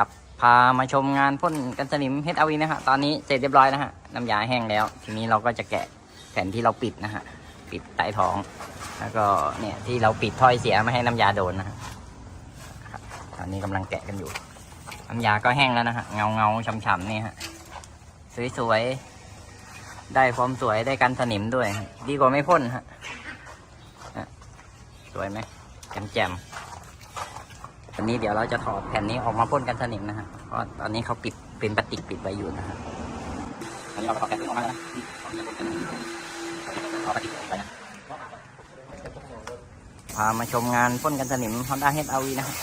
ครับพามาชมงานพ่นกันสนิมเฮดอาวีนะฮะตอนนี้เสร็จเรียบร้อยนะฮะน้ำยาแห้งแล้ว ทีนี้เราก็จะแกะแผ่นที่เราปิดนะฮะปิดใต้ท้อง แล้วก็เนี่ยที่เราปิดถ้อยเสียไม่ให้น้ำยาโดนนะฮะครับตอนนี้กำลังแกะกันอยู่ น้ำยาก็แห้งแล้วนะฮะเงาเงาๆฉ่ำๆนี่ฮะสวยๆได้ความสวยได้กันสนิมด้วย ดีกว่าไม่พ่นฮะสวยไหมแจ่มๆ วันนี้เดี๋ยวเราจะถอดแผ่นนี้ออกมาพ่นกันสนิมนะฮะเพราะตอนนี้เขาปิดเป็นพลาสติกปิดไว้อยู่นะฮะตอนนี้เราถอดแผ่นนี้ออกมาแล้วนะเอาพลาสติกปิดไว้นะพามาชมงานพ่นกันสนิม Honda HRV นะฮะ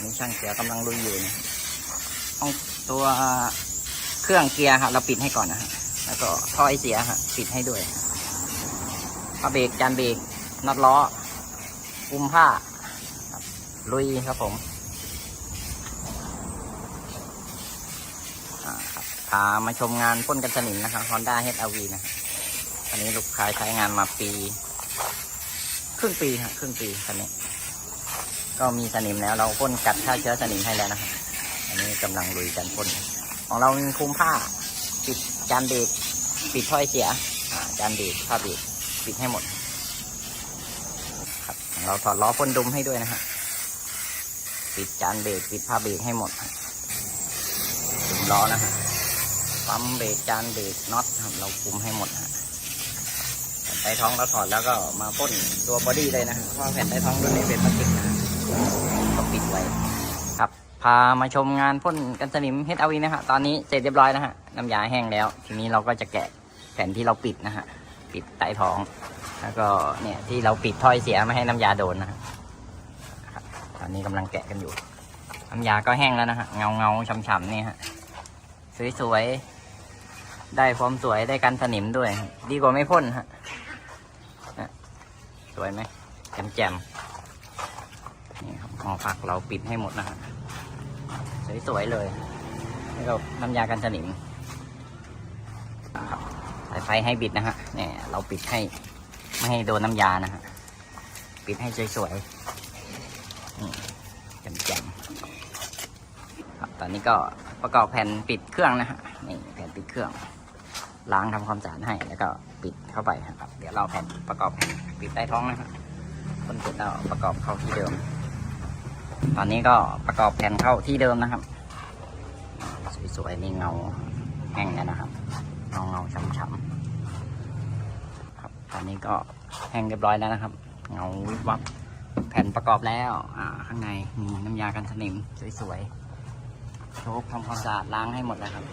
นี่ช่างเสียกำลังลุยอยู่นะห้องตัวเครื่องเกียร์ฮะเราปิดให้ก่อนนะฮะแล้วก็ท่อไอเสียฮะปิดให้ด้วยผ้าเบรกจานเบรกน็อตล้อคุมผ้า ลุยครับผมอ่าครับพามาชมงานพ่นกันสนิมนะครับ Honda HRV นะอันนี้ลูกค้าใช้งานมาปี ครึ่งปีฮะครึ่งปีคันนี้ ก็มีสนิมแล้วเราพ่นกัดฆ่าเชื้อสนิมให้แล้วนะครับอันนี้กำลังลุยกันพ่นของเรามีคุมผ้า ปิดจานเบรกปิดถ้อยเสียจานเบรกผ้าเบรกปิดให้หมด ครับเราถอดล้อพ่นดุมให้ด้วยนะฮะ ปิดจานเบรกปิดผ้าเบรกให้หมดคุมล้อนะฮะปั๊มเบรกจานเบรกน็อตครับเราคุมให้หมดฮะแผ่นใต้ท้องเราถอดแล้วก็มาพ่นตัวบอดี้เลยนะฮะเพราะแผ่นใต้ท้องรุ่นนี้เป็นพลาสติกนะก็ปิดไว้ครับพามาชมงานพ่นกันสนิมเฮดอาวีนะฮะตอนนี้เสร็จเรียบร้อยนะฮะน้ำยาแห้งแล้ว ทีนี้เราก็จะแกะแผ่นที่เราปิดนะฮะปิดใต้ท้อง แล้วก็เนี่ยที่เราปิดถ้อยเสียไม่ให้น้ำยาโดนนะ นี้กำลังแกะกันอยู่น้ำยาก็แห้งแล้วนะฮะ เงาเงาฉ่ำๆนี่ฮะ สวยๆ ได้ความสวยได้กันสนิมด้วย ดีกว่าไม่พ่นฮะ สวยไหมแจ่มๆ นี่ครับหอผักเราปิดให้หมดนะฮะ สวยๆ เลยนี่ก็น้ำยากันสนิมนะครับสายไฟให้บิดนะฮะ เนี่ยเราปิดให้ไม่ให้โดนน้ำยานะฮะ ปิดให้สวยๆ แจ่มๆครับตอ นี้ก็ประกอบแผ่นปิดเครื่องนะฮะนี่แผ่นปิดเครื่อง ล้างทำความสะอาดให้ แล้วก็ปิดเข้าไปครับ เดี๋ยวเราแผ่นประกอบแผ่นปิดใต้ท้องนะครับคนเสร็จแล้วประกอบเข้าที่เดิม ตอนนี้ก็ประกอบแผ่นเข้าที่เดิมนะครับ สวยๆนี่เงาแห้งแล้วนะครับเงาเงาช้ำๆครับตอนนี้ก็แห้งเรียบร้อยแล้วนะครับ เงาวิบวับแผ่นประกอบแล้ว อ่า ข้างในมีน้ำยากันสนิมสวยๆ โชคทำความสะอาดล้างให้หมดแล้วครับ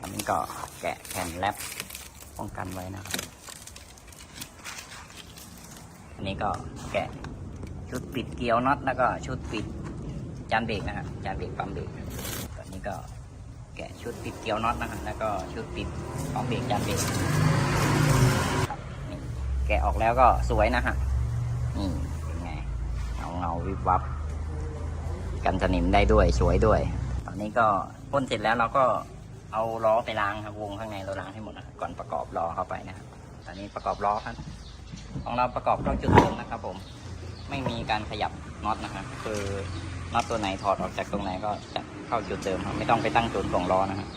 อันนี้ก็แกะแผ่นแรปป้องกันไว้นะครับ อันนี้ก็แกะชุดปิดเกลียวน็อตแล้วก็ชุดปิดจานเบรกนะครับจานเบรกปั๊มเบรกตอนนี้ก็แกะชุดปิดเกลียวน็อตนะครับแล้วก็ชุดปิดปั๊มเบรกจานเบรกแกะออกแล้วก็สวยนะฮะนี่เป็นไงเงาเงาวิบวับ กันสนิมได้ด้วยสวยด้วย ตอนนี้ก็พ่นเสร็จแล้วเราก็เอาล้อไปล้างครับวงข้างในเราล้างให้หมดนะก่อนประกอบล้อเข้าไปนะครับตอนนี้ประกอบล้อครับของเราประกอบเข้าจุดเดิมนะครับ ผม ไม่มีการขยับน็อตนะครับคือน็อตตัวไหนถอดออกจากตรงไหนก็จะเข้าจุดเดิมครับไม่ต้องไปตั้งจุดของล้อนะครับ